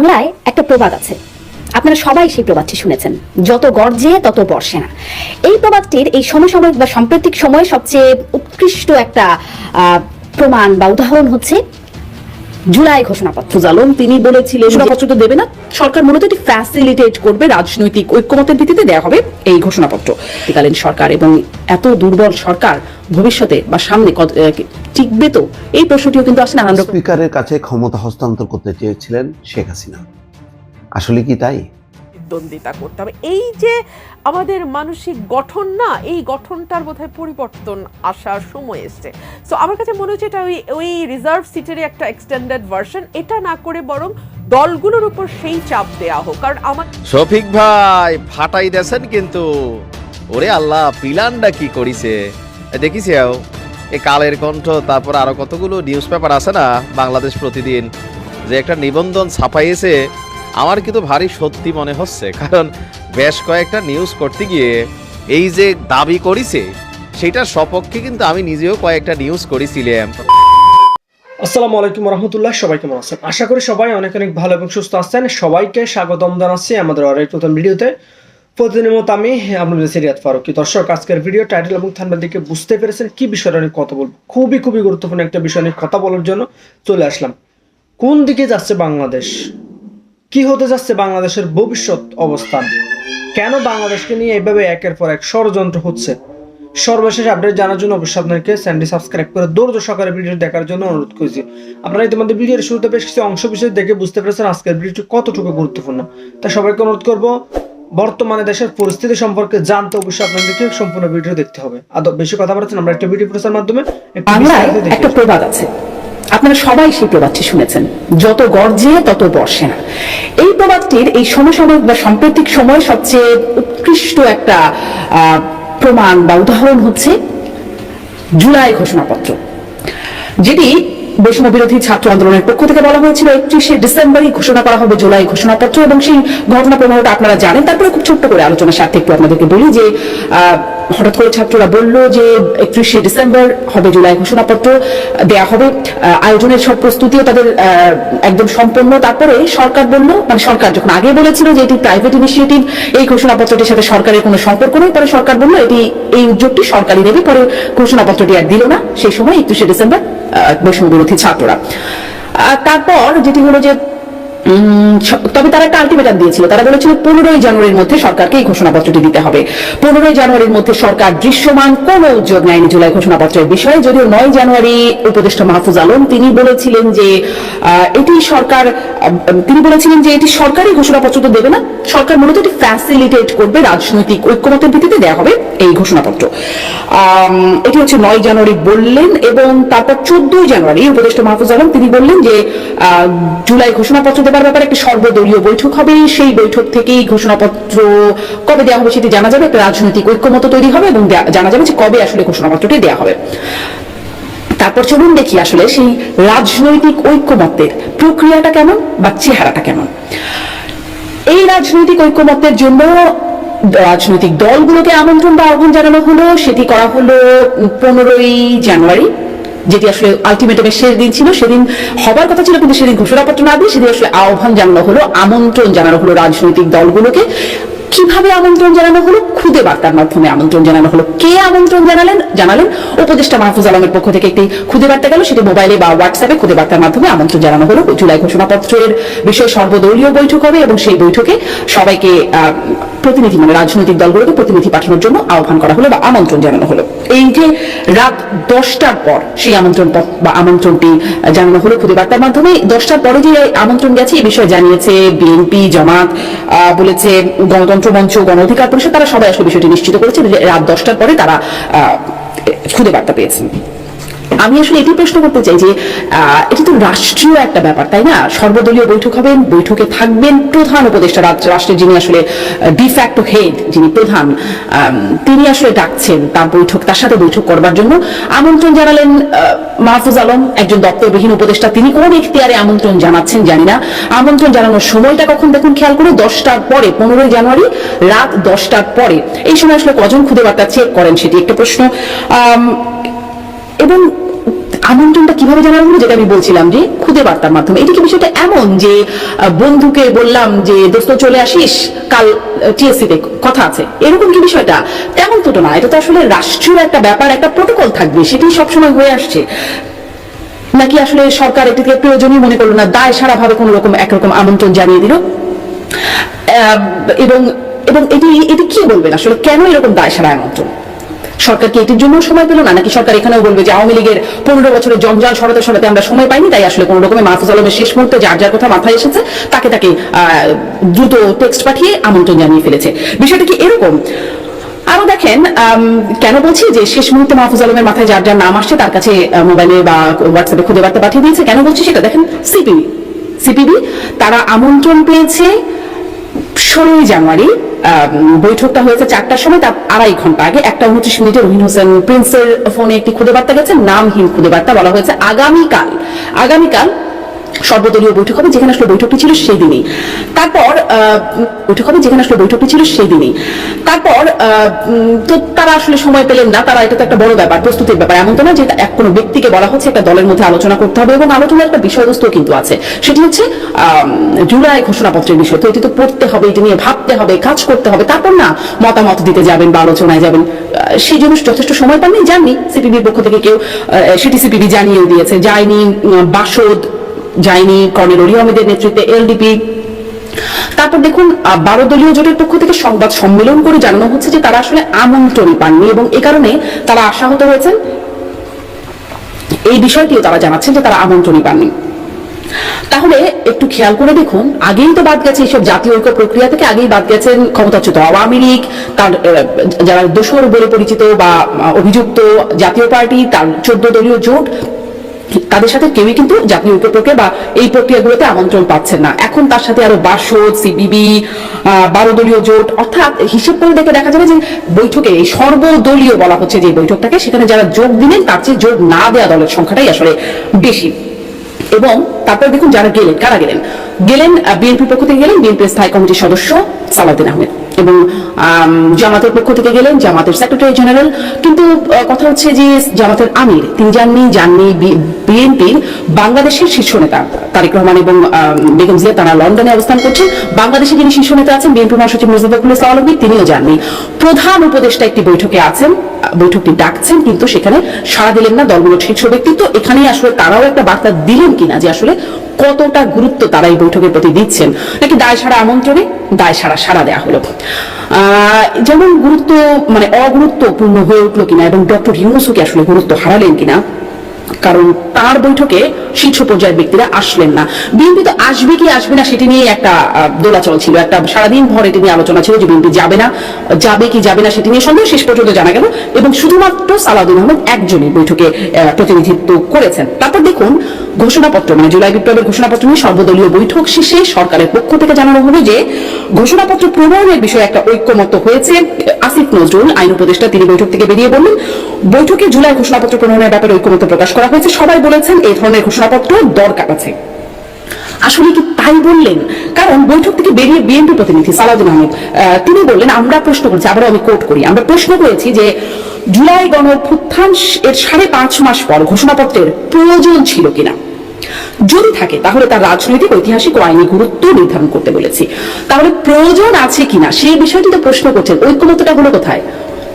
বাংলায় একটা প্রবাদ আছে। আপনারা সবাই সেই প্রবাদটি শুনেছেন। যত গর্জে তত বর্ষে না। এই প্রবাদটির এই সমসাময়িক বা সাম্প্রতিক সময়ে সবচেয়ে উৎকৃষ্ট একটা প্রমাণ বা উদাহরণ হচ্ছে জুলাই ঘোষণাপত্র জালন তিনি বলেছিলেন ঘোষণাপত্র তো দেবে না। সরকার মূলত এটি ফ্যাসিলিটেট করবে রাজনৈতিক ঐক্যমতের ভিত্তিতে দেওয়া হবে এই ঘোষণাপত্র। কালীন সরকার এবং এত দুর্বল সরকার ভবিষ্যতে বা সামনে কত- টিকবে তো? এই প্রশ্নটিও কিন্তু আসলে আনন্দ স্পিকারের কাছে ক্ষমতা হস্তান্তর করতে চেয়েছিলেন শেখ হাসিনা। আসলে কি তাই? প্রতিদ্বন্দ্বিতা করতে হবে। এই যে আমাদের মানসিক গঠন না, এই গঠনটার বোধহয় পরিবর্তন আসার সময় এসছে। সো আমার কাছে মনে হচ্ছে এটা ওই ওই রিজার্ভ সিটেরই একটা এক্সটেন্ডেড ভার্সন এটা না করে বরং দলগুলোর উপর সেই চাপ দেয়া হোক। কারণ আমার শফিক ভাই, ফাটাই দেছেন কিন্তু। ওরে আল্লাহ, পিলানটা কি করিছে? এ দেখিস এ কালের কণ্ঠ, তারপর আরও কতগুলো নিউজ পেপার আছে না, বাংলাদেশ প্রতিদিন, যে একটা নিবন্ধন ছাপাইয়েছে। আমার কিন্তু ভারী সত্যি মনে হচ্ছে, কারণ বেশ কয়েকটা নিউজ করতে গিয়ে এই যে দাবি করিছে, সেটার সপক্ষে কিন্তু আমি নিজেও কয়েকটা নিউজ করেছিলাম আসসালামু আলাইকুম রহমতুল্লাহ, সবাই কেমন আছেন? আশা করি সবাই অনেক অনেক ভালো এবং সুস্থ আছেন। সবাইকে স্বাগতম জানাচ্ছি আমাদের আরেক নতুন ভিডিওতে। প্রতিদিনের মতো আমি আপনাদের সিরিয়াত ফারুকি। দর্শক, আজকের ভিডিও টাইটেল এবং থানবেল দিকে বুঝতে পেরেছেন কি বিষয়টা নিয়ে কথা বলব। খুবই খুবই গুরুত্বপূর্ণ একটা বিষয় নিয়ে কথা বলার জন্য চলে আসলাম। কোন দিকে যাচ্ছে বাংলাদেশ? কি হতে যাচ্ছে বাংলাদেশের ভবিষ্যৎ অবস্থান? কেন বাংলাদেশকে নিয়ে এইভাবে একের পর এক ষড়যন্ত্র হচ্ছে? সর্বশেষ আপডেট জানার জন্য অবশ্যই আপনাকে চ্যানেলটি সাবস্ক্রাইব করে দৌড় সকালে ভিডিও দেখার জন্য অনুরোধ করছি। আপনারা ইতিমধ্যে ভিডিওর শুরুতে বেশ কিছু অংশ বিশেষ দেখে বুঝতে পেরেছেন আজকের ভিডিওটি কতটুকু গুরুত্বপূর্ণ। তাই সবাইকে অনুরোধ করব বর্তমানে দেশের পরিস্থিতি সম্পর্কে জানতে অবশ্যই আপনাদেরকে সম্পূর্ণ ভিডিও দেখতে হবে। আর বেশি কথা বলছেন আমরা একটা ভিডিও প্রচার মাধ্যমে একটু। প্রবাদ আছে। আপনারা সবাই সেই প্রবাদটি শুনেছেন। যত গর্জে তত বর্ষে না। এই প্রবাদটির এই সমসাময়িক বা সাম্প্রতিক সময় সবচেয়ে উৎকৃষ্ট একটা প্রমাণ বা উদাহরণ হচ্ছে জুলাই ঘোষণাপত্র। যেটি বৈষম্য বিরোধী ছাত্র আন্দোলনের পক্ষ থেকে বলা হয়েছিল, একত্রিশে ডিসেম্বরই ঘোষণা করা হবে জুলাই ঘোষণাপত্র এবং সেই ঘটনা প্রবাহটা আপনারা জানেন। তারপরে খুব ছোট্ট করে আলোচনার স্বার্থে একটু আপনাদেরকে বলি যে হঠাৎ করে ছাত্ররা বলল যে, একত্রিশে ডিসেম্বর হবে জুলাই ঘোষণাপত্র, দেয়া হবে। আয়োজনের সব প্রস্তুতিও তাদের একদম সম্পন্ন। তারপরে সরকার বলল মানে সরকার যখন আগে বলেছিল যে এটি প্রাইভেট ইনিশিয়েটিভ এই ঘোষণাপত্রটির সাথে সরকারের কোনো সম্পর্ক নেই। পরে সরকার বলল, এটি, এই উদ্যোগটি সরকারি দেবে পরে ঘোষণাপত্রটি আর দিল না। সেই সময় একত্রিশে ডিসেম্বর বৈষম্য বিরোধী ছাত্ররা। তারপর যেটি হলো যে তবে তারা একটা আলটিমেটাম দিয়েছিল। তারা বলেছিল পনেরোই জানুয়ারির মধ্যে সরকারকে এই ঘোষণাপত্রটি দিতে হবে। পনেরোই জানুয়ারির মধ্যে সরকার দৃশ্যমান কোন উদ্যোগ নেয়নি জুলাই ঘোষণাপত্রের বিষয়ে। যদিও নয় জানুয়ারি উপদেষ্টা মাহফুজ আলম তিনি বলেছিলেন যে এটি সরকার তিনি বলেছিলেন যে এটি সরকারি ঘোষণাপত্র তো দেবে না। সরকার মূলত এটি ফ্যাসিলিটেট করবে রাজনৈতিক ঐক্যমতের ভিত্তিতে দেওয়া হবে এই ঘোষণাপত্র। এটি হচ্ছে নয় জানুয়ারি বললেন এবং তারপর চোদ্দই জানুয়ারি উপদেষ্টা মাহফুজ আলম, তিনি বললেন যে জুলাই ঘোষণাপত্র দেওয়ার ব্যাপারে একটি সর্বদলীয় বৈঠক হবে। সেই বৈঠক থেকেই ঘোষণাপত্র কবে দেওয়া হবে সেটি জানা যাবে। একটা রাজনৈতিক ঐক্যমত তৈরি হবে এবং জানা যাবে যে কবে আসলে ঘোষণাপত্রটি দেওয়া হবে। তারপর চলুন দেখি আসলে সেই রাজনৈতিক ঐক্যমত্যের প্রক্রিয়াটা কেমন বা চেহারাটা কেমন। এই রাজনৈতিক ঐক্যমত্যের জন্য রাজনৈতিক দলগুলোকে আমন্ত্রণ বা আহ্বান জানানো হলো, সেটি করা হলো পনেরোই জানুয়ারি, যেটি আসলে আলটিমেটামের শেষ দিন ছিল। সেদিন হবার কথা ছিল, কিন্তু সেদিন ঘোষণাপত্র না দিয়ে সেদিন আসলে আহ্বান জানানো হলো, আমন্ত্রণ জানানো হলো রাজনৈতিক দলগুলোকে। কীভাবে আমন্ত্রণ জানানো হলো? খুদে বার্তার মাধ্যমে আমন্ত্রণ জানানো হলো। কে আমন্ত্রণ জানালেন? জানালেন উপদেষ্টা মাহফুজ আলমের পক্ষ থেকে একটি খুদে বার্তা গেল। সেটি মোবাইলে বা হোয়াটসঅ্যাপে খুদে বার্তার মাধ্যমে আমন্ত্রণ জানানো হলো। জুলাই ঘোষণাপত্রের বিষয়ে সর্বদলীয় বৈঠক হবে এবং সেই বৈঠকে সবাইকে প্রতিনিধি মানে রাজনৈতিক দলগুলোকে প্রতিনিধি পাঠানোর জন্য আহ্বান করা হলো বা আমন্ত্রণ জানানো হলো। এই যে রাত দশটার পর সেই আমন্ত্রণ বা আমন্ত্রণটি জানানো হলো খুদে বার্তার মাধ্যমে, দশটার পরে যে আমন্ত্রণ গেছে এই বিষয়ে জানিয়েছে বিএনপি, জামাত বলেছে গণতন্ত্র মঞ্চ গণ অধিকার পরিষদ, তারা সবাই আসলে বিষয়টি নিশ্চিত করেছে রাত দশটার পরে তারা খুদে বার্তা পেয়েছেন। আমি আসলে এটি প্রশ্ন করতে চাই যে এটি তো রাষ্ট্রীয় একটা ব্যাপার, তাই না? সর্বদলীয় বৈঠক হবেন, বৈঠকে থাকবেন প্রধান উপদেষ্টা রাষ্ট্রের যিনি আসলে ডিফ্যাক্টো হেড যিনি প্রধান তিনি আসলে ডাকছেন তার বৈঠক, তার সাথে বৈঠক করবার জন্য। আমন্ত্রণ জানালেন মাহফুজ আলম, একজন দপ্তরবিহীন উপদেষ্টা। তিনি কোন ইখতিয়ারে আমন্ত্রণ জানাচ্ছেন জানি না। আমন্ত্রণ জানানোর সময়টা কখন দেখুন খেয়াল করে, দশটার পরে, পনেরোই জানুয়ারি রাত দশটার পরে। এই সময় আসলে কজন খুদে বার্তা চেক করেন সেটি একটা প্রশ্ন। এবং আমন্ত্রণটা কীভাবে জানানো হলো যেটা আমি বলছিলাম যে খুদে বার্তার মাধ্যমে। এটা কি বিষয়টা এমন যে বন্ধুকে বললাম যে, দোস্ত, চলে আসিস? কাল টিএসসি তে কথা আছে। এরকম কি বিষয়টা? তেমন তো না। এটা তো আসলে রাষ্ট্রীয় একটা ব্যাপার, একটা প্রোটোকল থাকবে। সেটি সবসময় হয়ে আসছে। নাকি আসলে সরকার এটিকে প্রয়োজনীয় মনে করল না? দায় সারা ভাবে কোনো রকম একরকম আমন্ত্রণ জানিয়ে দিল। এবং এবং এটি এটি কি বলবেন? আসলে কেন এরকম দায় সারা আমন্ত্রণ? সরকার কি এটির জন্য সময় পেল না? নাকি সরকার এখানেও বলবে যে আওয়ামী লীগের পনেরো বছরের জঞ্জাল সরাতে সরাতে আমরা সময় পাইনি? তাই আসলে কোনো রকমের মাহফুজ আলমের শেষ মুহূর্তে যার যার কথা মাথায় এসেছে, তাকে তাকে দ্রুত টেক্সট পাঠিয়ে আমন্ত্রণ জানিয়ে ফেলেছে। বিষয়টা কি এরকম? আরও দেখেন কেন বলছি যে শেষ মুহূর্তে মাহফুজ আলমের মাথায় যার যার নাম আসছে তার কাছে মোবাইলে বা হোয়াটসঅ্যাপে খুদে বার্তা পাঠিয়ে দিয়েছে। কেন বলছি সেটা? দেখেন সিপিবি সিপিবি তারা আমন্ত্রণ পেয়েছে ষোলোই জানুয়ারি বৈঠকটা হয়েছে চারটার সময়, তার আড়াই ঘণ্টা আগে। একটা উনত্রিশ মিনিটে রহিন হোসেন প্রিন্সের ফোনে একটি খুদে বার্তা গেছে নামহীন খুদে বার্তা বলা হয়েছে, আগামীকাল। আগামীকাল সর্বদলীয় বৈঠক হবে, যেখানে আসলে বৈঠকটি ছিল সেই দিনই। তারপর বৈঠক হবে যেখানে আসলে বৈঠকটি ছিল সেই দিনই। তারপর তো তারা আসলে সময় পেলেন না, তারা এটা তো একটা বড় ব্যাপার, প্রস্তুতির ব্যাপার। এমন তো না যে এক কোনো ব্যক্তিকে বলা হচ্ছে, একটা দলের মধ্যে আলোচনা করতে হবে এবং আলোচনার একটা বিষয়বস্তু কিন্তু আছে। সেটি হচ্ছে জুলাই ঘোষণাপত্রের বিষয়। তো এটি তো পড়তে হবে, এটি নিয়ে ভাবতে হবে, কাজ করতে হবে। তারপর না, মতামত দিতে যাবেন বা আলোচনায় যাবেন। সেই জন্য যথেষ্ট সময় পাননি জাননি সিপিবির পক্ষ থেকে কেউ সেটি সিপিবি জানিয়েও দিয়েছে। যায়নি বাসদ যায়নি কর্নেল আহমেদের নেতৃত্বে এলডিপি। তারপর দেখুন বারো দলীয় জোটের পক্ষ থেকে সংবাদ সম্মেলন করে জানানো হচ্ছে যে তারা আসলে আমন্ত্রণই পাননি এবং এ কারণে তারা আশাহত হয়েছেন। এই বিষয়টিও তারা জানাচ্ছেন যে তারা আমন্ত্রণই পাননি। তাহলে একটু খেয়াল করে দেখুন, আগেই তো বাদ গেছে এইসব জাতীয় ঐক্য প্রক্রিয়া থেকে, আগেই বাদ গেছেন ক্ষমতাচ্যুত আওয়ামী লীগ, তার যারা দোষর বলে পরিচিত বা অভিযুক্ত জাতীয় পার্টি, তার চোদ্দ দলীয় জোট তাদের সাথে কেউই কিন্তু জাতীয় ঐক্য প্রক্রিয়া বা এই প্রক্রিয়াগুলোতে আমন্ত্রণ পাচ্ছেন না। এখন তার সাথে আরও বাসদ সিবিবি বারো দলীয় জোট, অর্থাৎ হিসেব করে দেখে দেখা যাবে যে বৈঠকে এই সর্বদলীয় বলা হচ্ছে যে বৈঠকটাকে, সেখানে যারা যোগ দিলেন তার চেয়ে যোগ না দেওয়া দলের সংখ্যাটাই আসলে বেশি। এবং তারপর দেখুন যারা গেলেন, কারা গেলেন? গেলেন বিএনপির পক্ষ থেকে গেলেন বিএনপির স্থায়ী কমিটির সদস্য সালাউদ্দিন আহমেদ। এবং জামাতের পক্ষ থেকে গেলেন, জামাতের সেক্রেটারি জেনারেল কিন্তু কথা হচ্ছে যে জামাতের আমির, তিনি যাননি যাননি বিএনপির বাংলাদেশের শীর্ষ নেতা তারেক রহমান এবং বেগম জিয়া তারা লন্ডনে অবস্থান করছেন। বাংলাদেশে যিনি শীর্ষ নেতা আছেন বিএনপি মহাসচিব মুজিবুল ইসলাম তিনিও যাননি প্রধান উপদেষ্টা একটি বৈঠকে আছেন, বৈঠকটি ডাকছেন, কিন্তু সেখানে সাড়া দিলেন না দলগুলোর শীর্ষ ব্যক্তিত্ব। এখানেই আসলে তারাও একটা বার্তা দিলেন কিনা যে আসলে কতটা গুরুত্ব তারা এই বৈঠকের প্রতি দিচ্ছেন? নাকি দায় সারা আমন্ত্রণে? দায় সারা সারা দেওয়া হলো। যেমন গুরুত্ব মানে অগুরুত্বপূর্ণ হয়ে উঠল কিনা এবং ডক্টর ইউনুসও কি আসলে গুরুত্ব হারালেন কিনা? কারণ তার বৈঠকে শীর্ষ পর্যায়ের ব্যক্তিরা আসলেন না। বিএনপি তো আসবে কি আসবে না সেটি নিয়ে একটা দোলাচল ছিল। একটা সারাদিন ভর এটি নিয়ে আলোচনা ছিল যে বিএনপি যাবে না, যাবে কি যাবে না সেটি নিয়ে সন্দেহ শেষ পর্যন্ত জানা গেল এবং শুধুমাত্র সালাউদ্দিন আহমেদ একজনই বৈঠকে প্রতিনিধিত্ব করেছেন। তারপর দেখুন ঘোষণাপত্র মানে জুলাই বিপ্লবের ঘোষণাপত্র নিয়ে সর্বদলীয় বৈঠক শেষে সরকারের পক্ষ থেকে জানানো হলো যে, ঘোষণাপত্র প্রণয়নের বিষয়ে একটা ঐক্যমত্য হয়েছে। আসিফ নজরুল, আইন উপদেষ্টা, তিনি বৈঠক থেকে বেরিয়ে বললেন বৈঠকে জুলাই ঘোষণাপত্র প্রণয়নের ব্যাপারে ঐক্যমত্য প্রকাশ করা হয়েছে। সবাই বলেছেন এই ধরনের ঘোষণাপত্র দরকার আছে। আসলে কি তাই বললেন? কারণ বৈঠক থেকে বেরিয়ে বিএনপি প্রতিনিধি সালাউদ্দিন আহমেদ তিনি বললেন, আমরা প্রশ্ন করেছি, আবারও আমি কোট করি, আমরা প্রশ্ন করেছি যে জুলাই গণ অভ্যুত্থান এর সাড়ে পাঁচ মাস পর ঘোষণাপত্রের প্রয়োজন ছিল কিনা? যদি থাকে, তাহলে তার রাজনৈতিক, ঐতিহাসিক ও আইনি গুরুত্ব নির্ধারণ করতে বলেছি। তাহলে প্রয়োজন আছে কিনা? সেই বিষয়টি তো প্রশ্ন করছেন। ঐক্যমত্যটা হলো কোথায়?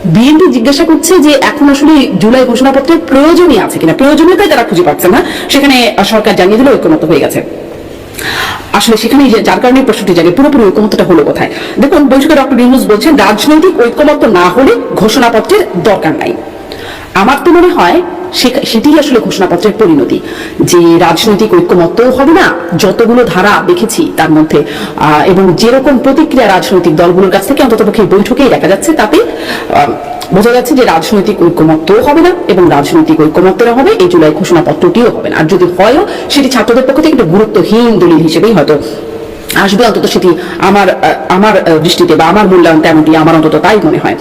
বিএনপি জিজ্ঞাসা করছে যে, এখন আসলে জুলাই ঘোষণাপত্রের প্রয়োজনই আছে কিনা? প্রয়োজনীয়তাই তারা খুঁজে পাচ্ছে না। সেখানে সরকার জানিয়ে দিল ঐক্যমত হয়ে গেছে। আসলে সেখানে যে, যার কারণে প্রশ্নটি জাগে, পুরোপুরি ঐক্যমতটা হলো কোথায়? দেখুন বৈঠকে ডক্টর ইউনুস বলছেন, রাজনৈতিক ঐক্যমত্য না হলে ঘোষণাপত্রের দরকার নাই। আমার তো মনে হয় সেটি আসলে ঘোষণাপত্রের পরিণতি। যে রাজনৈতিক ঐক্যমত্য হবে না, যতগুলো ধারা দেখেছি তার মধ্যে এবং যেরকম প্রতিক্রিয়া রাজনৈতিক দলগুলোর কাছ থেকে অন্তত পক্ষে বৈঠকেই দেখা যাচ্ছে, তাতে বোঝা যাচ্ছে যে রাজনৈতিক ঐক্যমত্যও হবে না এবং রাজনৈতিক ঐক্যমত্যরা হবে, এই জুলাই ঘোষণাপত্রটিও হবে না। আর যদি হয়ও, সেটি ছাত্রদের পক্ষ থেকে একটু গুরুত্বহীন দলিল হিসেবেই হয়তো আসবে। অন্তত সেটি আমার আমার দৃষ্টিতে বা আমার মূল্যায়ন তেমনটি আমার অন্তত তাই মনে হয়।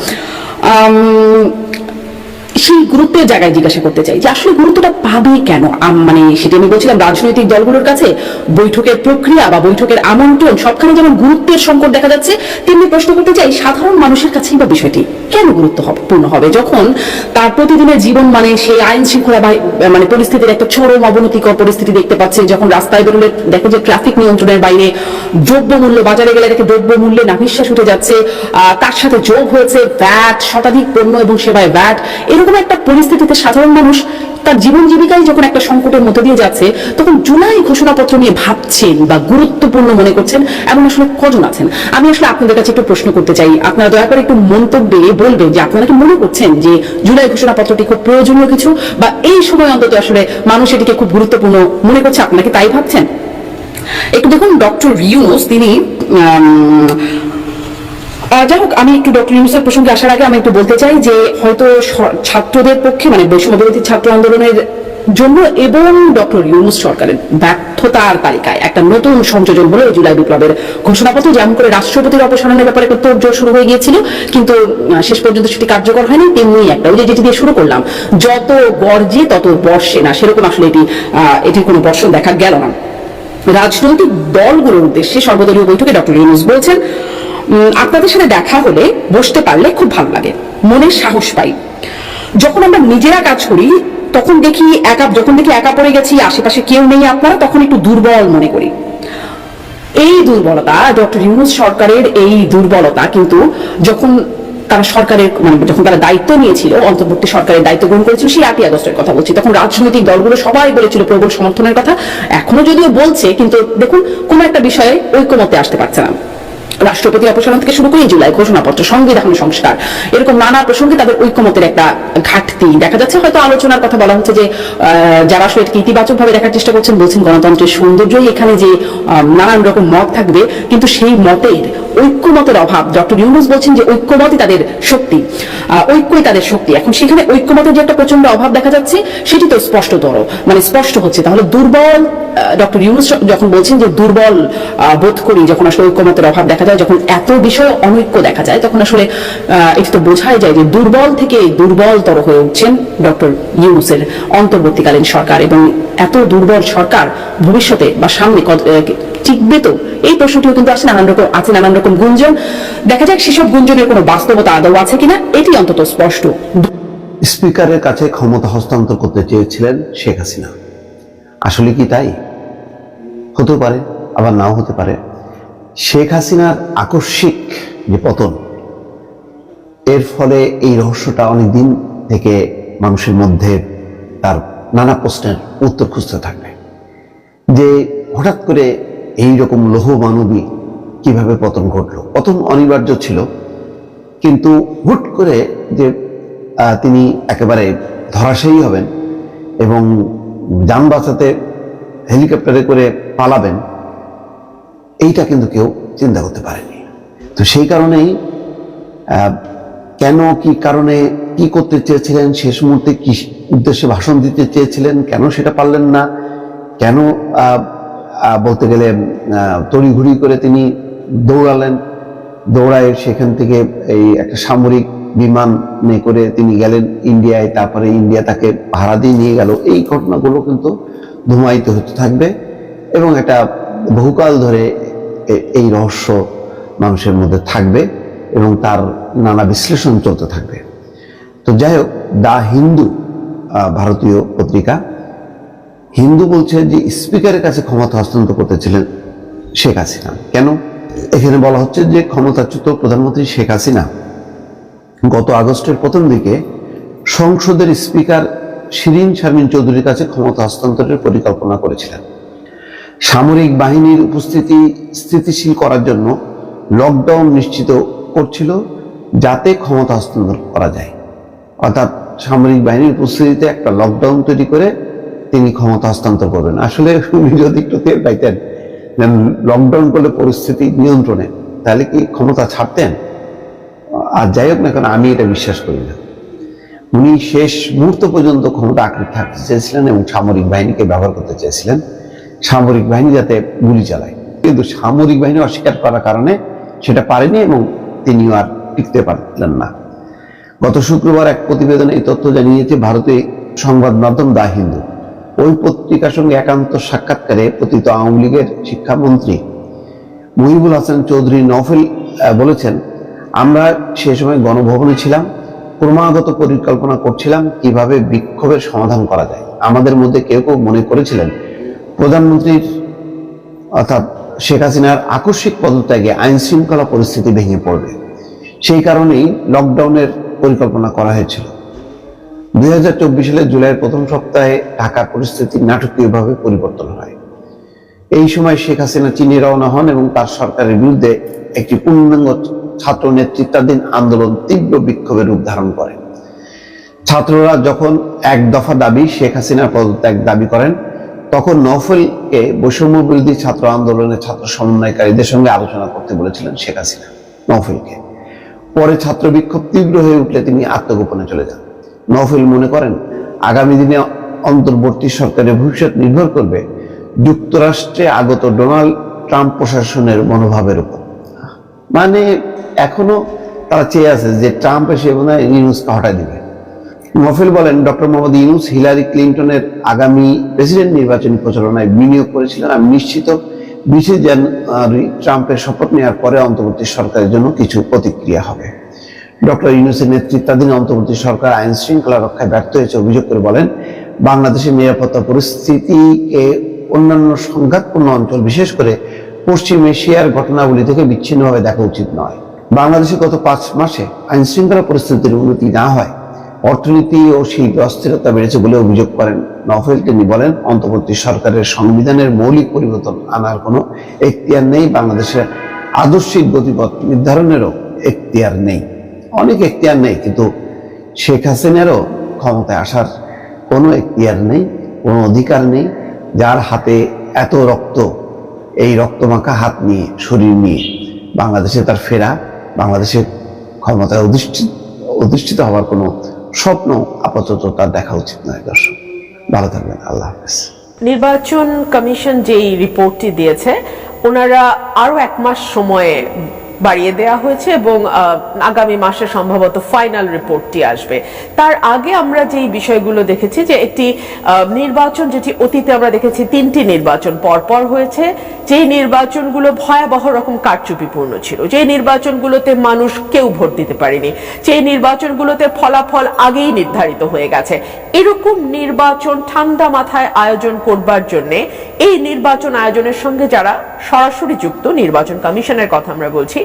সেই গুরুত্বের জায়গায় জিজ্ঞাসা করতে চাই যে আসলে গুরুত্বটা পাবে কেন? মানে সেটি আমি বলছিলাম রাজনৈতিক দলগুলোর কাছে বৈঠকের প্রক্রিয়া বা বৈঠকের আমন্ত্রণ সবখানে যেমন গুরুত্বের সংকট দেখা যাচ্ছে, তেমনি প্রশ্ন করতে চাই সাধারণ মানুষের কাছেই বা বিষয়টি কেন গুরুত্বপূর্ণ হবে যখন তার প্রতিদিনের জীবন মানে সেই আইন শৃঙ্খলা বা মানে পরিস্থিতির একটা চরম অবনতিকর পরিস্থিতি দেখতে পাচ্ছে, যখন রাস্তায় বেরোলে দেখে যে ট্রাফিক নিয়ন্ত্রণের বাইরে দ্রব্য মূল্য বাজারে গেলে দেখে দ্রব্য মূল্যে নাভিশ্বাস উঠে যাচ্ছে তার সাথে যোগ হয়েছে ভ্যাট শতাধিক পণ্য এবং সেবায় ভ্যাট এরকম একটা পরিস্থিতিতে সাধারণ মানুষ তার জীবন জীবিকাই যখন একটা সংকটের মধ্যে দিয়ে যাচ্ছে, তখন জুলাই ঘোষণাপত্র নিয়ে ভাবছেন বা গুরুত্বপূর্ণ মনে করছেন এমন আসলে কজন আছেন? আমি আসলে আপনাদের কাছে একটু প্রশ্ন করতে চাই। আপনারা দয়া করে একটু মন্তব্যে বলবেন যে আপনারা কি মনে করছেন যে জুলাই ঘোষণাপত্রটি খুব প্রয়োজনীয় কিছু বা এই সময় অন্তত আসলে মানুষ এটিকে খুব গুরুত্বপূর্ণ মনে করছে? আপনাকে তাই ভাবছেন? একটু দেখুন, ডক্টর ইউনুস তিনি যাই হোক, আমি একটু ডক্টর ইউনুসের প্রসঙ্গে আসার আগে আমি একটু বলতে চাই যে হয়তো ছাত্রদের পক্ষে মানে বৈষম্য বিরোধী ছাত্র আন্দোলনের জন্য এবং ডক্টর ইউনুস সরকারের ব্যর্থতার তালিকায় একটা নতুন সংযোজন হলো জুলাই বিপ্লবের ঘোষণাপত্র, যেমন করে রাষ্ট্রপতির অপসারণের ব্যাপারে একটা তোড়জোড় শুরু হয়ে গিয়েছিল, কিন্তু শেষ পর্যন্ত সেটি কার্যকর হয়নি, তেমনি একটা ওই যে যেটি দিয়ে শুরু করলাম, যত গর্জে তত বর্ষে না, সেরকম আসলে এটি এটির কোনো বর্ষণ দেখা গেল না। রাজনৈতিক দলগুলোর উদ্দেশ্যে সর্বদলীয় বৈঠকে ডক্টর ইউনুস বলছেন আপনাদের সাথে দেখা হলে বসতে পারলে খুব ভালো লাগে। মনে সাহস পাই। যখন আমরা নিজেরা কাজ করি, তখন দেখি একা, যখন দেখি একা পড়ে গেছি, আশেপাশে কেউ নেই আপনারা, তখন একটু দুর্বল মনে করি। এই দুর্বলতা ডক্টর ইউনুস সরকারের এই দুর্বলতা কিন্তু যখন তারা সরকারের মানে যখন তারা দায়িত্ব নিয়েছিল, অন্তর্বর্তী সরকারের দায়িত্ব গ্রহণ করেছিল, সেই আটই আগস্টের কথা বলছি। তখন রাজনৈতিক দলগুলো সবাই বলেছিল প্রবল সমর্থনের কথা। এখনও যদিও বলছে, কিন্তু দেখুন, কোন একটা বিষয়ে ঐক্যমতে আসতে পারছে না। রাষ্ট্রপতি অপসারণ থেকে শুরু করে জুলাই ঘোষণাপত্র সংবিধান সংস্কার। এরকম নানা প্রসঙ্গে তাদের ঐক্যমতের একটা ঘাটতি। দেখা যাচ্ছে হয়তো আলোচনার কথা বলা হচ্ছে যে যারা আসলে এটাকে ইতিবাচক ভাবে দেখার চেষ্টা করছেন বলছেন গণতন্ত্রের সৌন্দর্যই এখানে যে নানান রকম মত থাকবে। কিন্তু সেই মতের ঐক্যমতের অভাব। ডক্টর ইউনুস বলছেন যে ঐক্যমতই তাদের শক্তি। ঐক্যই তাদের শক্তি। এখন সেখানে ঐক্যমতের যে একটা প্রচণ্ড অভাব দেখা যাচ্ছে, সেটি তো স্পষ্টতর। মানে স্পষ্ট হচ্ছে। তাহলে দুর্বল ডক্টর ইউনুস যখন বলছেন যে দুর্বল বোধ করি যখন আসলে ঐক্যমতের অভাব দেখা যায়, যখন এত বিষয় অনৈক্য দেখা যায়, তখন আসলে এটি তো বোঝাই যায় যে দুর্বল থেকে দুর্বলতর হয়ে উঠছেন ডক্টর ইউনুসের অন্তর্বর্তীকালীন সরকার এবং এত দুর্বল সরকার ভবিষ্যতে বা সামনে টিকবে তো? এই প্রশ্নটিও কিন্তু আছে নানান রকম আছে নানান রকম গুঞ্জন। দেখা যাক সেসব গুঞ্জনের কোনো বাস্তবতা আদৌ আছে কিনা, এটি অন্তত স্পষ্ট। স্পিকারের কাছে ক্ষমতা হস্তান্তর করতে চেয়েছিলেন শেখ হাসিনা। আসলে কি তাই? হতেও পারে, আবার নাও হতে পারে। শেখ হাসিনার আকস্মিক যে পতন, এর ফলে এই রহস্যটা অনেক দিন থেকে মানুষের মধ্যে তার নানা প্রশ্নের উত্তর খুঁজতে থাকবে। যে হঠাৎ করে এই রকম লৌহ মানবী কীভাবে পতন ঘটলো? পতন অনিবার্য ছিল, কিন্তু হুট করে যে তিনি একেবারে ধরাশায়ী হবেন এবং যান বাঁচাতে হেলিকপ্টারে করে পালাবেন, এইটা কিন্তু কেউ চিন্তা করতে পারেনি। তো সেই কারণেই কেন, কি কারণে, কি করতে চেয়েছিলেন, শেষ মুহূর্তে কি উদ্দেশ্যে ভাষণ দিতে চেয়েছিলেন, কেন সেটা পারলেন না, কেন বলতে গেলে তড়িঘড়ি করে তিনি দৌড়ালেন, দৌড়ায় সেখান থেকে এই একটা সামরিক বিমানে করে তিনি গেলেন ইন্ডিয়ায়, তারপরে ইন্ডিয়া তাকে ভাড়া দিয়ে নিয়ে গেল। এই ঘটনাগুলো কিন্তু ধুমায়িত হতে থাকবে এবং একটা বহুকাল ধরে এই রহস্য মানুষের মধ্যে থাকবে এবং তার নানা বিশ্লেষণ চলতে থাকবে। তো যাই হোক, দা হিন্দু ভারতীয় পত্রিকা, হিন্দু বলছে যে স্পিকারের কাছে ক্ষমতা হস্তান্তর করতেছিলেন শেখ হাসিনা। কেন? এখানে বলা হচ্ছে যে ক্ষমতাচ্যুত প্রধানমন্ত্রী শেখ হাসিনা গত আগস্টের প্রথম দিকে সংসদের স্পিকার শিরিন শারমিন চৌধুরীর কাছে ক্ষমতা হস্তান্তরের পরিকল্পনা করেছিলেন। সামরিক বাহিনীর উপস্থিতি স্থিতিশীল করার জন্য লকডাউন নিশ্চিত করছিল যাতে ক্ষমতা হস্তান্তর করা যায়। অর্থাৎ সামরিক বাহিনীর উপস্থিতিতে একটা লকডাউন তৈরি করে তিনি ক্ষমতা হস্তান্তর করবেন। আসলে উনি যদি একটু টের পাইতেন লকডাউন করলে পরিস্থিতি নিয়ন্ত্রণে, তাহলে কি ক্ষমতা ছাড়তেন? আর যাই হোক না কেন, আমি এটা বিশ্বাস করি না। উনি শেষ মুহূর্ত পর্যন্ত ক্ষমতা আঁকড়ে থাকতে চেয়েছিলেন এবং সামরিক বাহিনীকে ব্যবহার করতে চেয়েছিলেন। সামরিক বাহিনী যাতে গুলি চালায়। কিন্তু সামরিক বাহিনী অস্বীকার করার কারণে সেটা পারেনি এবং তিনিও আর টিকতে পারলেন না। গত শুক্রবার এক প্রতিবেদনে এই তথ্য জানিয়েছে ভারতীয় সংবাদ মাধ্যম দা হিন্দু। ওই পত্রিকার সঙ্গে একান্ত সাক্ষাৎকারে পতিত আওয়ামী লীগের শিক্ষামন্ত্রী মহিবুল হাসান চৌধুরী নফেল বলেছেন, আমরা সে সময় গণভবনে ছিলাম, ক্রমাগত পরিকল্পনা করছিলাম কীভাবে বিক্ষোভের সমাধান করা যায়। আমাদের মধ্যে কেউ কেউ মনে করেছিলেন, প্রধানমন্ত্রীর অর্থাৎ শেখ হাসিনার আকস্মিক পদত্যাগে আইন শৃঙ্খলা পরিস্থিতি ভেঙে পড়বে। সেই কারণেই লকডাউনের পরিকল্পনা করা হয়েছিল। দুই সালের জুলাইয়ের প্রথম সপ্তাহে ঢাকার পরিস্থিতি নাটকীয়ভাবে পরিবর্তন হয়। এই সময় শেখ হাসিনা চীনে রওনা হন এবং তার সরকারের বিরুদ্ধে একটি পূর্ণাঙ্গ ছাত্র নেতৃত্বাধীন আন্দোলন তীব্র বিক্ষোভের রূপ ধারণ করে। ছাত্ররা যখন এক দফা দাবি শেখ হাসিনার পদত্যাগ দাবি করেন, তখন নফলকে বৈষম্য বিরোধী ছাত্র আন্দোলনের ছাত্র সমন্বয়কারীদের সঙ্গে আলোচনা করতে বলেছিলেন শেখ হাসিনা নফলকে পরে ছাত্র বিক্ষোভ তীব্র হয়ে উঠলে তিনি আত্মগোপনে চলে যান। নফল মনে করেন, আগামী দিনে অন্তর্বর্তী সরকারের ভবিষ্যৎ নির্ভর করবে যুক্তরাষ্ট্রে আগত ডোনাল্ড ট্রাম্প প্রশাসনের মনোভাবের উপর। মানে এখনও তারা চেয়ে আছে যে ট্রাম্প এসে মনে হয় ইউনুসকে হটাই দিবে। মফিল বলেন, ডক্টর মোহাম্মদ ইউনুস হিলারি ক্লিন্টনের আগামী প্রেসিডেন্ট নির্বাচনী প্রচারণায় বিনিয়োগ করেছিলেন। আমি নিশ্চিত বিশে জানুয়ারি ট্রাম্পের শপথ নেওয়ার পরে অন্তর্বর্তী সরকারের জন্য কিছু প্রতিক্রিয়া হবে। ডক্টর ইউনুসের নেতৃত্বাধীন অন্তর্বর্তী সরকার আইন শৃঙ্খলা রক্ষায় ব্যর্থ হয়েছে অভিযোগ করে বলেন, বাংলাদেশের নিরাপত্তা পরিস্থিতিকে অন্যান্য সংঘাতপূর্ণ অঞ্চল, বিশেষ করে পশ্চিম এশিয়ার ঘটনাবলী থেকে বিচ্ছিন্নভাবে দেখা উচিত নয়। বাংলাদেশে গত পাঁচ মাসে আইন শৃঙ্খলা পরিস্থিতির উন্নতি না হয়, অর্থনীতি ও শিল্পে অস্থিরতা বেড়েছে বলে অভিযোগ করেন নফেল। তিনি বলেন, অন্তর্বর্তী সরকারের সংবিধানের মৌলিক পরিবর্তন আনার কোনো এখতিয়ার নেই, বাংলাদেশের আদর্শিক গতিপথ নির্ধারণেরও এখতিয়ার নেই। অনেক এখতিয়ার নেই, কিন্তু শেখ হাসিনারও ক্ষমতায় আসার কোনো এখতিয়ার নেই, কোনো অধিকার নেই, যার হাতে এত রক্ত, এই রক্তমাখা হাত নিয়ে, শরীর নিয়ে বাংলাদেশে তার ফেরা বাংলাদেশের ক্ষমতায় অধিষ্ঠিত অধিষ্ঠিত হওয়ার কোনো স্বপ্ন আপাতত তার দেখা উচিত নয়, দর্শক। ভালো থাকবেন, আল্লাহ হাফেজ। নির্বাচন কমিশন যেই রিপোর্টটি দিয়েছে, ওনারা আরও এক মাস সময়ে বাড়িয়ে দেওয়া হয়েছে এবং আগামী মাসে সম্ভবত ফাইনাল রিপোর্টটি আসবে। তার আগে আমরা যেই বিষয়গুলো দেখেছি যে একটি নির্বাচন যেটি অতীতে আমরা দেখেছি, তিনটি নির্বাচন পরপর হয়েছে। যেই নির্বাচনগুলো ভয়াবহ রকম কারচুপিপূর্ণ ছিল। যে নির্বাচনগুলোতে মানুষ কেউ ভোট দিতে পারেনি যে নির্বাচনগুলোতে ফলাফল আগেই নির্ধারিত হয়ে গেছে। এরকম নির্বাচন ঠান্ডা মাথায় আয়োজন করবার জন্য, এই নির্বাচন আয়োজনের সঙ্গে যারা সরাসরি যুক্ত, নির্বাচন কমিশনের কথা আমরা বলছি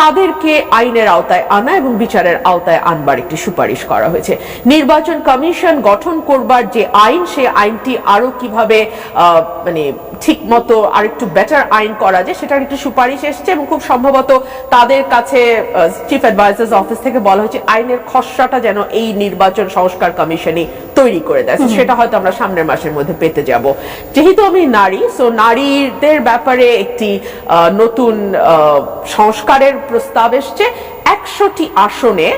তাদেরকে আইনের আওতায় আনা এবং বিচারের আওতায় আনবার একটি সুপারিশ করা হয়েছে। নির্বাচন কমিশন গঠন করবার যে আইন সে আইনটি আরও কীভাবে আহ, মানে ঠিক মতো আরেকটু বেটার আইন করা যায় সেটার একটি সুপারিশ এসেছে এবং খুব সম্ভবত তাদের কাছে চিফ অ্যাডভাইজার্স অফিস থেকে বলা হয়েছে আইনের খসড়াটা যেন এই নির্বাচন সংস্কার কমিশনই তৈরি করে দেয়। সেটা হয়তো আমরা সামনের মাসের মধ্যে পেতে যাব। যেহেতু আমি নারী সো নারীদের ব্যাপারে একটি আহ, নতুন আহ, সংস্কারের প্রস্তাব এসছে একশোটি আসনে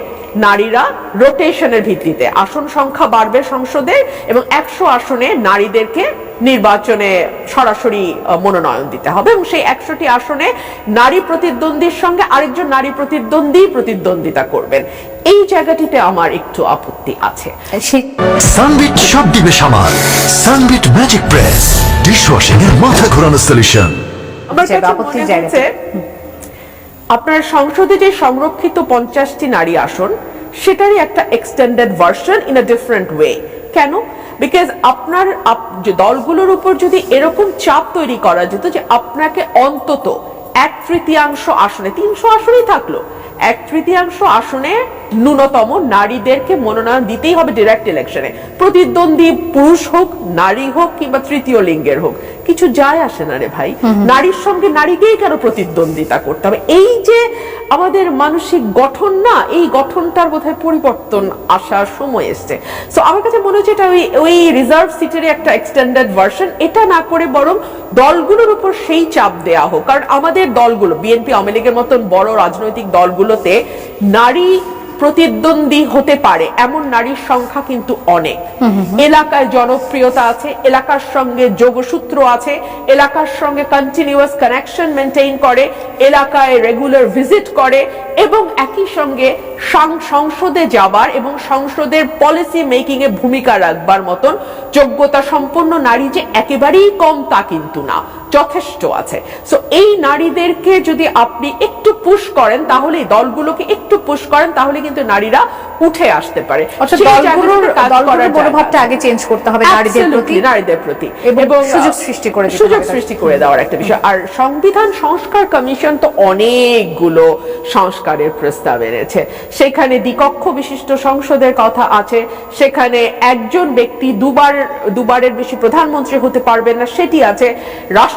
নারীরা রোটেশনের ভিত্তিতে। আসন সংখ্যা বাড়বে সংসদে এবং একশো আসনে নারীদেরকে নির্বাচনে সরাসরি মনোনয়ন দিতে হবে এবং সেই একশোটি আসনে নারী প্রতিদ্বন্দ্বীর সঙ্গে আরেকজন নারী প্রতিদ্বন্দ্বী প্রতিদ্বন্দ্বিতা করবেন। এই জায়গাটিতে আমার একটু আপত্তি আছে। সানবিট সব দিবে সামাল। Sunbit magic press. ডিশওয়াশিং এর মাথা ঘোরানো সলিউশন আমার কাছে মনে জায়গা হচ্ছে আপনার সংসদে যে সংরক্ষিত পঞ্চাশটি নারী আসন, সেটারই একটা extended version in a different way কেন? বিকজ আপনার, আপ- যে দলগুলোর উপর যদি এরকম চাপ তৈরি করা যেত যে আপনাকে অন্তত এক তৃতীয়াংশ আসনে, তিনশো আসনই থাকল, এক তৃতীয়াংশ আসনে ন্যূনতম নারীদেরকে মনোনয়ন দিতেই হবে ডিরেক্ট ইলেকশনে প্রতিদ্বন্দ্বী পুরুষ হোক নারী হোক কিংবা তৃতীয় লিঙ্গের হোক কিছু যায় আসে না রে ভাই। নারীর সঙ্গে নারীকেই কেন প্রতিদ্বন্দ্বিতা করতে হবে? এই যে আমাদের মানসিক গঠন না এই গঠনটার বোধহয় পরিবর্তন আসার সময় এসছে। সো আমার কাছে মনে হচ্ছে এটা ওই ওই রিজার্ভ সিটের একটা এক্সটেন্ডেড ভার্সন এটা না করে বরং দলগুলোর উপর সেই চাপ দেয়া হোক। কারণ আমাদের দলগুলো বিএনপি আওয়ামী লীগের মতন বড় রাজনৈতিক দলগুলোতে নারী প্রতিদ্বন্দ্বী হতে পারে। এমন নারীর সংখ্যা কিন্তু অনেক। এলাকায় জনপ্রিয়তা আছে এলাকার সঙ্গে যোগসূত্র আছে এলাকার সঙ্গে কন্টিনিউয়াস কানেকশন মেনটেন করে এলাকায় রেগুলার ভিজিট করে এবং একই সঙ্গে সংসদে যাবার এবং সংসদের পলিসি মেকিং এ ভূমিকা রাখবার মতন যোগ্যতা সম্পন্ন নারী যে একেবারেই কম তা কিন্তু না। যথেষ্ট আছে। সো এই নারীদেরকে যদি আপনি একটু পুশ করেন তাহলে দলগুলোকে একটু পুশ করেন তাহলে কিন্তু নারীরা উঠে আসতে পারে। মনোভাবটা আগে চেঞ্জ করতে হবে নারীদের প্রতি নারীদের প্রতি। এবং সুযোগ সৃষ্টি করে সুযোগ সৃষ্টি করে দেওয়ার একটা বিষয়। আর সংবিধান সংস্কার কমিশন তো অনেকগুলো সংস্কারের প্রস্তাব এনেছে। সেখানে দ্বিকক্ষ বিশিষ্ট সংসদের কথা আছে। সেখানে একজন ব্যক্তি দুবার দুবারের বেশি প্রধানমন্ত্রী হতে পারবেন না সেটি আছে।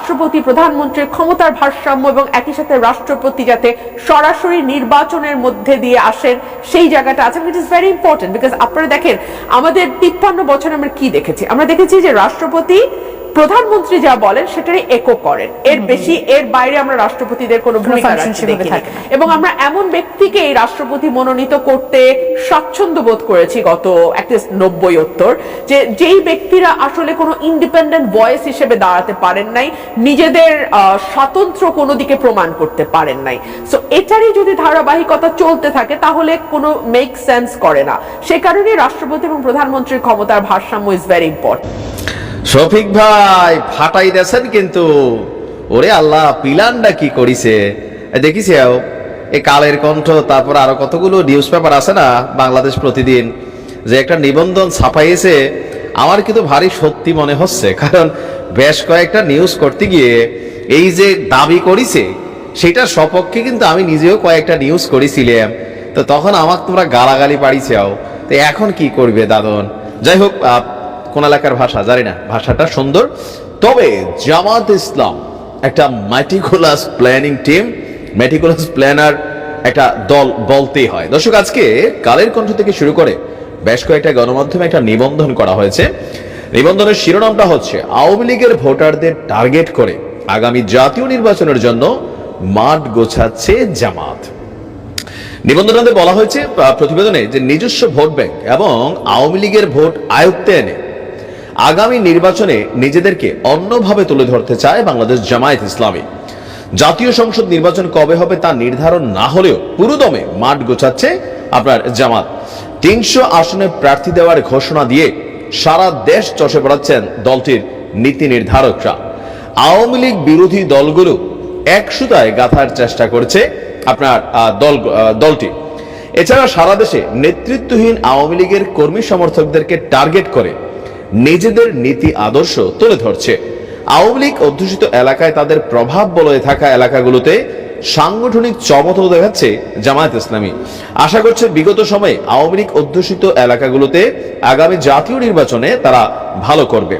রাষ্ট্রপতি, প্রধানমন্ত্রীর ক্ষমতার ভারসাম্য এবং একই সাথে রাষ্ট্রপতি যাতে সরাসরি নির্বাচনের মধ্যে দিয়ে আসেন, সেই জায়গাটা আছে। It is very important because আপনারা দেখেন, আমাদের তিপ্পান্ন বছর আমরা কি দেখেছি? আমরা দেখেছি যে রাষ্ট্রপতি প্রধানমন্ত্রী যা বলেন সেটারই একো করেন। এর বেশি এর বাইরে আমরা রাষ্ট্রপতিদের কোনো ভূমিকা। থাকে এবং আমরা এমন ব্যক্তিকে এই রাষ্ট্রপতি মনোনীত করতে স্বাচ্ছন্দ্য বোধ করেছি গত অ্যাটলিস্ট নব্বই উত্তর যে যেই ব্যক্তিরা আসলে কোনো ইন্ডিপেন্ডেন্ট ভয়েস হিসেবে দাঁড়াতে পারেন নাই নিজেদের আহ, স্বাতন্ত্র কোনো দিকে প্রমাণ করতে পারেন নাই। সো এটারই যদি ধারাবাহিকতা চলতে থাকে তাহলে কোনো মেক সেন্স করে না। সে কারণে রাষ্ট্রপতি এবং প্রধানমন্ত্রীর ক্ষমতার ভারসাম্য ইজ ভেরি ইম্পর্টেন্ট শফিক ভাই, ফাটাই দেছেন কিন্তু। ওরে আল্লাহ, পিলানটা কি করিছে? এ দেখিস এই কালের কণ্ঠ, তারপর আরও কতগুলো নিউজ পেপার আছে না, বাংলাদেশ প্রতিদিন, যে একটা নিবন্ধন ছাপাইয়েছে। আমার কিন্তু ভারী সত্যি মনে হচ্ছে, কারণ বেশ কয়েকটা নিউজ করতে গিয়ে এই যে দাবি করিছে, সেটার সপক্ষে কিন্তু আমি নিজেও কয়েকটা নিউজ করেছিলাম। তো তখন আমাকে তোমরা গালাগালি পাড়িছাও তো এখন কি করবে দাদন? যাই হোক কোন এলাকার ভাষা? জানি না। ভাষাটা সুন্দর। তবে জামাত ইসলাম, একটা meticulous planning team meticulous planner একটা দল বলতেই হয়। দর্শক, আজকে কালের কণ্ঠ থেকে শুরু করে বেশ কয়েকটা গণমাধ্যমে একটা নিবন্ধন করা হয়েছে। নিবন্ধনের শিরোনামটা হচ্ছে, আওয়ামী লীগের ভোটারদের টার্গেট করে আগামী জাতীয় নির্বাচনের জন্য মাঠ গোছাচ্ছে জামাত। নিবন্ধনাতে বলা হয়েছে প্রতিবেদনে যে নিজস্ব ভোট ব্যাংক এবং আওয়ামী লীগের ভোট আয়ত্তে এনে আগামী নির্বাচনে নিজেদেরকে অন্যভাবে তুলে ধরতে চায় বাংলাদেশ জামায়াত ইসলামী। জাতীয় সংসদ নির্বাচন কবে হবে তা নির্ধারণ না হলেও পুরোদমে মাঠ গোছাচ্ছে আপনার জামাত। তিনশো আসনে প্রার্থী দেওয়ার ঘোষণা দিয়ে সারা দেশ চষে পড়াচ্ছেন দলটির নীতি নির্ধারকরা। আওয়ামী লীগ বিরোধী দলগুলো এক সুতায় গাঁথার চেষ্টা করছে আপনার দল দলটি। এছাড়া সারা দেশে নেতৃত্বহীন আওয়ামী লীগের কর্মী সমর্থকদেরকে টার্গেট করে নিজেদের নীতি আদর্শ তুলে ধরছে। আওয়ামী লীগ অধ্যুষিত এলাকায় তাদের প্রভাব বলয়ে থাকা এলাকাগুলোতে সাংগঠনিক চমতও দেখাচ্ছে জামায়াত ইসলামী। আশা করছে বিগত সময়ে আওয়ামী লীগ অধ্যুষিত এলাকাগুলোতে আগামী জাতীয় নির্বাচনে তারা ভালো করবে।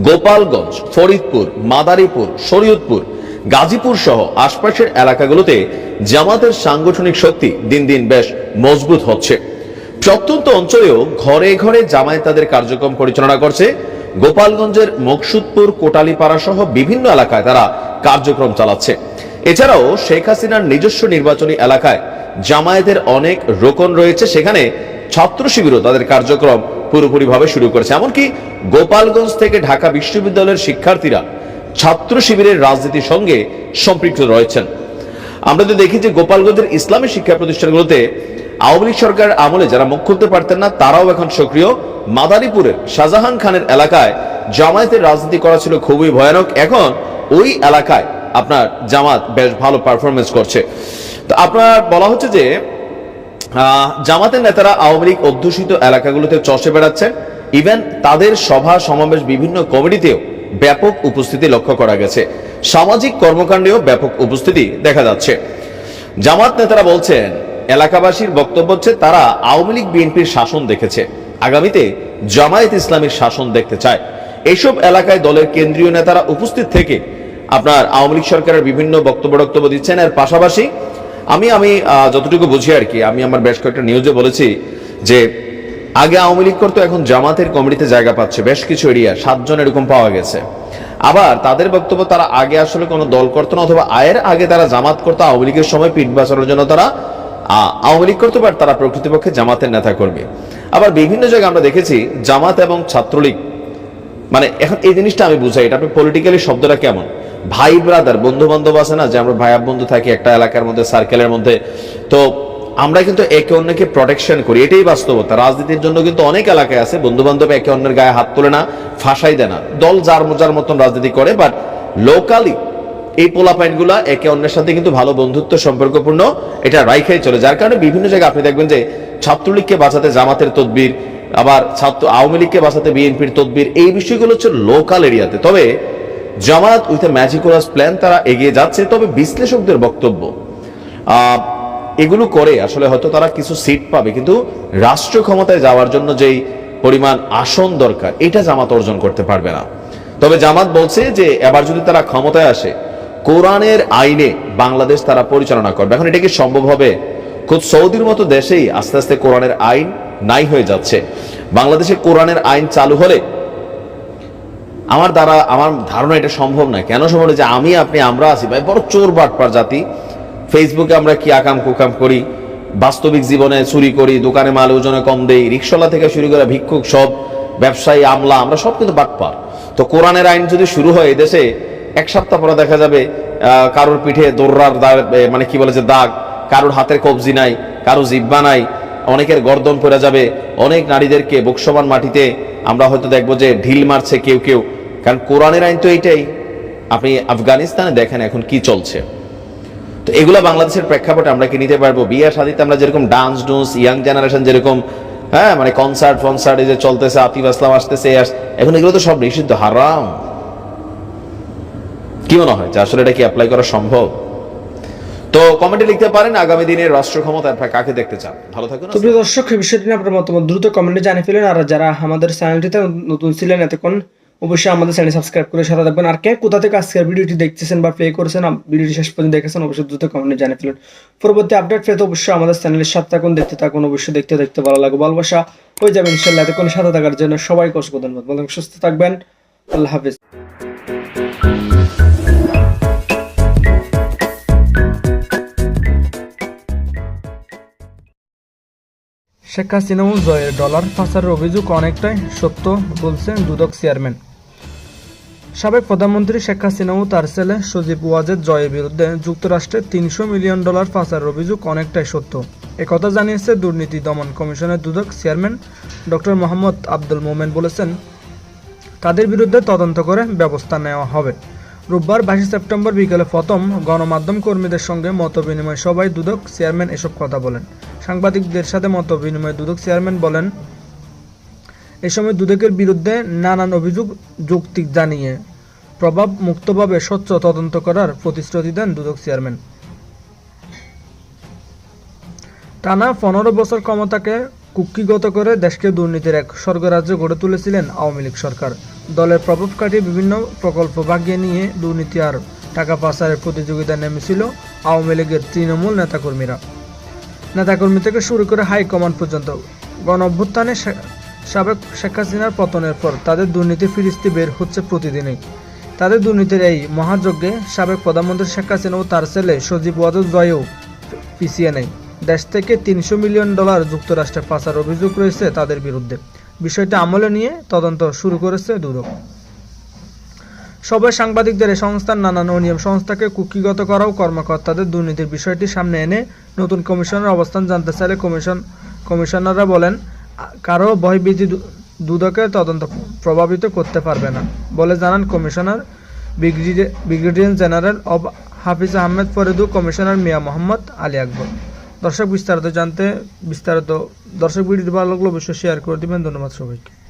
গোপালগঞ্জ, ফরিদপুর, মাদারীপুর, শরীয়তপুর, গাজীপুর সহ আশপাশের এলাকাগুলোতে জামাতের সাংগঠনিক শক্তি দিন দিন বেশ মজবুত হচ্ছে। প্রত্যন্ত অঞ্চলেও ঘরে ঘরে জামায়াত তাদের কার্যক্রম পরিচালনা করছে। গোপালগঞ্জের মকসুদপুর, কোটালীপাড়া সহ বিভিন্ন এলাকায় তারা কার্যক্রম চালাচ্ছে। এছাড়াও শেখ হাসিনার নিজস্ব নির্বাচনী এলাকায় জামায়াতের অনেক রোকন রয়েছে। সেখানে ছাত্র শিবিরও তাদের কার্যক্রম পুরোপুরিভাবে শুরু করেছে। এমনকি গোপালগঞ্জ থেকে ঢাকা বিশ্ববিদ্যালয়ের শিক্ষার্থীরা ছাত্র শিবিরের রাজনীতির সঙ্গে সম্পৃক্ত রয়েছেন। আমরা তো দেখি যে গোপালগঞ্জের ইসলামী শিক্ষা প্রতিষ্ঠানগুলোতে আওয়ামী লীগ সরকার আমলে যারা মুখ খুলতে পারতেন না, তারাও এখন সক্রিয়। মাদারীপুরের শাহজাহান খানের এলাকায় জামায়াতের রাজনীতি করা ছিল খুবই ভয়ানক। এখন ওই এলাকায় আপনার জামাত বেশ ভালো পারফরমেন্স করছে। তো আপনার বলা হচ্ছে যে জামাতের নেতারা আওয়ামী লীগ অধ্যুষিত এলাকাগুলোতে চষে বেড়াচ্ছেন। ইভেন তাদের সভা সমাবেশ বিভিন্ন কমিটিতেও ব্যাপক উপস্থিতি লক্ষ্য করা গেছে। সামাজিক কর্মকাণ্ডেও ব্যাপক উপস্থিতি দেখা যাচ্ছে। জামাত নেতারা বলছেন এলাকাবাসীর বক্তব্য হচ্ছে, তারা আওয়ামী লীগ বিএনপির শাসন দেখেছে। আগামীতে জামায়াত ইসলামীর শাসন দেখতে চায়। এইসব এলাকায় দলের কেন্দ্রীয় নেতারা উপস্থিত থেকে আপনার আওয়ামী লীগ সরকারের বিভিন্ন বক্তব্য বক্তব্য দিচ্ছেন। এর পাশাপাশি আমি আমি যতটুকু বুঝি আর কি, আমি আমার বেশ কয়েকটা নিউজে বলেছি যে, আগে আওয়ামী লীগ করতো, এখন জামাতের কমিটিতে জায়গা পাচ্ছে, বেশ কিছু এরিয়া, সাতজন এরকম পাওয়া গেছে। আবার তাদের বক্তব্য, তারা আগে আসলে কোনো দল করতো না, অথবা আয়ের আগে তারা জামাত করতো, আওয়ামী লীগের সময় পিঠ বাঁচানোর জন্য তারা আওয়ামী লীগ করতে পারে, তারা প্রকৃতপক্ষে জামাতের নেতা কর্মী আবার বিভিন্ন জায়গায় আমরা দেখেছি জামাত এবং ছাত্রলীগ মানে এখন এই জিনিসটা আমি বুঝাই, এটা আপনি পলিটিক্যালি শব্দটা কেমন? ভাই ব্রাদার বন্ধু বান্ধব আছে না, যে আমরা ভাই বন্ধু থাকি একটা এলাকার মধ্যে সার্কেলের মধ্যে, তো আমরা কিন্তু একে অন্যকে প্রোটেকশন করি, এটাই বাস্তবতা। রাজনীতির জন্য কিন্তু অনেক এলাকায় আছে বন্ধু বান্ধব একে অন্যের গায়ে হাত তোলে না, ফাঁসাই দেয় না। দল যার যার মতন রাজনীতি করে বাট লোকালি এই পোলা গুলা একে অন্যের সাথে কিন্তু ভালো বন্ধুত্ব সম্পর্কপূর্ণ, এটা রাইখাই চলে। যার কারণে বিভিন্ন জায়গায় আপনি দেখবেন যে ছাত্রলীগকে বাঁচাতে জামাতের তদবির, আবার ছাত্র আওয়ামী লীগকে বাঁচাতে বিএনপির তদবির, এই বিষয়গুলো হচ্ছে লোকাল এরিয়াতে তবে জামাত উইথ এ ম্যাজিকুলাস প্ল্যান তারা এগিয়ে যাচ্ছে, তবে বিশ্লেষকদের বক্তব্য এগুলো করে আসলে হয়তো তারা কিছু সিট পাবে, কিন্তু রাষ্ট্র ক্ষমতায় যাওয়ার জন্য যেই পরিমাণ আসন দরকার, এটা জামাত অর্জন করতে পারবে না। তবে জামাত বলছে যে, এবার যদি তারা ক্ষমতায় আসে কোরআনের আইনে বাংলাদেশ তারা পরিচালনা করবে। এখন এটা কি সম্ভব হবে? খুব সৌদির মতো দেশেই আস্তে আস্তে কোরআনের আইন নাই হয়ে যাচ্ছে। বাংলাদেশে কোরআনের আইন চালু হলে আমার দ্বারা, আমার ধারণা এটা সম্ভব না কেন সম্ভব যে আমি, আপনি, আমরা আছি? ভাই, বড় চোর বাটপার জাতি। ফেসবুকে আমরা কি আকাম কুকাম করি? বাস্তবিক জীবনে চুরি করি, দোকানে মাল ওজনে কম দেই রিক্সলা থেকে শুরু করে ভিক্ষুক সব, ব্যবসায়ী, আমলা, আমরা সব কিন্তু বাটপার। তো কোরআনের আইন যদি শুরু হয় দেশে এক সপ্তাহ পরে দেখা যাবে কারোর পিঠে দাগ মানে কি বলে যে দাগ, কারোর হাতের কবজি নাই, কারও জিব্বা নাই, অনেকের গর্দন পড়ে যাবে, অনেক নারীদেরকে বুকসমান মাটিতে আমরা হয়তো দেখব যে ঢিল মারছে কেউ কেউ। কারণ কোরআনের আইন তো এইটাই আপনি আফগানিস্তানে দেখেন এখন কি চলছে। তো এগুলো বাংলাদেশের প্রেক্ষাপটে আমরা কি নিতে পারব? বিয়ে শাদিতে আমরা যেরকম ডান্স ডুন্স, ইয়াং জেনারেশন যেরকম হ্যাঁ মানে কনসার্ট, ফনসার্ট এই যে চলতেছে, আতিফ আসলাম আসতেছে এখন এগুলো তো সব নিষিদ্ধ, হারাম। কি মনে হয় যে আসলে এটা কি অ্যাপ্লাই করা সম্ভব? তো কমেন্টে লিখতে পারেন আগামী দিনে রাষ্ট্র ক্ষমতা আপনারা কাকে দেখতে চান? ভালো থাকুন তো প্রিয় দর্শক এই বিষয়টি নিয়ে আপনার মতামত দ্রুত কমেন্টে জানিয়ে ফেলেন আর যারা আমাদের চ্যানেলটিতে নতুন ছিলেন এতক্ষণ অবশ্যই আমাদের চ্যানেল সাবস্ক্রাইব করে সাথে থাকবেন। আর কে কোথা থেকে আজকের ভিডিওটি দেখতেছেন বা প্লে করেছেন ভিডিওটি শেষ পর্যন্ত দেখেছেন অবশ্যই দ্রুত কমেন্টে জানিয়ে ফেলেন। পরবর্তী আপডেট পেতে অবশ্যই আমাদের চ্যানেলের সাথে থাকুন দেখতে থাকুন অবশ্যই দেখতে দেখতে ভালো লাগে ভালোবাসা হয়ে যাবে ইনশাল্লাহ এতক্ষণ সাথে থাকার জন্য সবাই কষ্ট ধন্যবাদ। সুস্থ থাকবেন আল্লাহ হাফিজ। শেখ হাসিনা জয়ের ডলার পাচারের অভিযোগ অনেকটাই সত্য বলছেন দুদক চেয়ারম্যান। সাবেক প্রধানমন্ত্রী শেখ হাসিনা ও তার ছেলে সজীব ওয়াজেদ জয়ের বিরুদ্ধে যুক্তরাষ্ট্রে তিনশো মিলিয়ন ডলার পাচারের অভিযোগ অনেকটাই সত্য। একথা জানিয়েছে দুর্নীতি দমন কমিশনের দুদক চেয়ারম্যান ডক্টর মোহাম্মদ আব্দুল মোমেন বলেছেন, তাদের বিরুদ্ধে তদন্ত করে ব্যবস্থা নেওয়া হবে। রোববার বাইশে সেপ্টেম্বর বিকেলে প্রথম গণমাধ্যম কর্মীদের সঙ্গে মত বিনিময় সভায় দুদক চেয়ারম্যান এসব কথা বলেন। সাংবাদিকদের সাথে মত বিনিময়ে দুদক চেয়ারম্যান বলেন, এ সময় দুদকের বিরুদ্ধে নানান অভিযোগ যৌক্তিক জানিয়ে প্রভাব মুক্তভাবে স্বচ্ছ তদন্ত করার প্রতিশ্রুতি দেন দুদক চেয়ারম্যান। টানা পনেরো বছর ক্ষমতাকে কুক্ষিগত করে দেশকে দুর্নীতির এক স্বর্গরাজ্য গড়ে তুলেছিলেন আওয়ামী লীগ সরকার। দলের প্রভাব কাটিয়ে বিভিন্ন প্রকল্প ভাগিয়ে নিয়ে দুর্নীতি আর টাকা পাচারের প্রতিযোগিতায় নেমেছিল আওয়ামী লীগের তৃণমূল নেতাকর্মীরা। নেতাকর্মী থেকে শুরু করে হাইকমান্ড পর্যন্ত গণ অভ্যুত্থানে সাবেক শেখ হাসিনার পতনের পর তাদের দুর্নীতি ফিরিস্তি বের হচ্ছে প্রতিদিনই। তাদের দুর্নীতির এই মহাযজ্ঞে সাবেক প্রধানমন্ত্রী শেখ হাসিনা ও তার ছেলে সজীব ওয়াদুদ জয়ও পিছিয়ে নেই। দেশ থেকে তিনশো মিলিয়ন ডলার যুক্তরাষ্ট্রে পাচার অভিযোগ রয়েছে তাদের বিরুদ্ধে। বিষয়টি আমলে নিয়ে তদন্ত শুরু করেছে দুদক। সবাই সাংবাদিকদের এই সংস্থার নানান অনিয়ম সংস্থাকে কুক্ষিগত করাও কর্মকর্তাদের দুর্নীতির বিষয়টি সামনে এনে নতুন কমিশনের অবস্থান জানতে চাইলে কমিশন কমিশনাররা বলেন কারও ভয়ভীতি দুদকের তদন্ত প্রভাবিত করতে পারবে না বলে জানান কমিশনার ব্রিগেডিয়ার জেনারেল অব হাফিজ আহমেদ ফরিদু, কমিশনার মিয়া মোহাম্মদ আলী আকবর। দর্শক বিস্তারিত জানতে বিস্তারিত দর্শক ভিডিওটি ভালো লাগলে অবশ্যই শেয়ার করে দেবেন। ধন্যবাদ সবাইকে।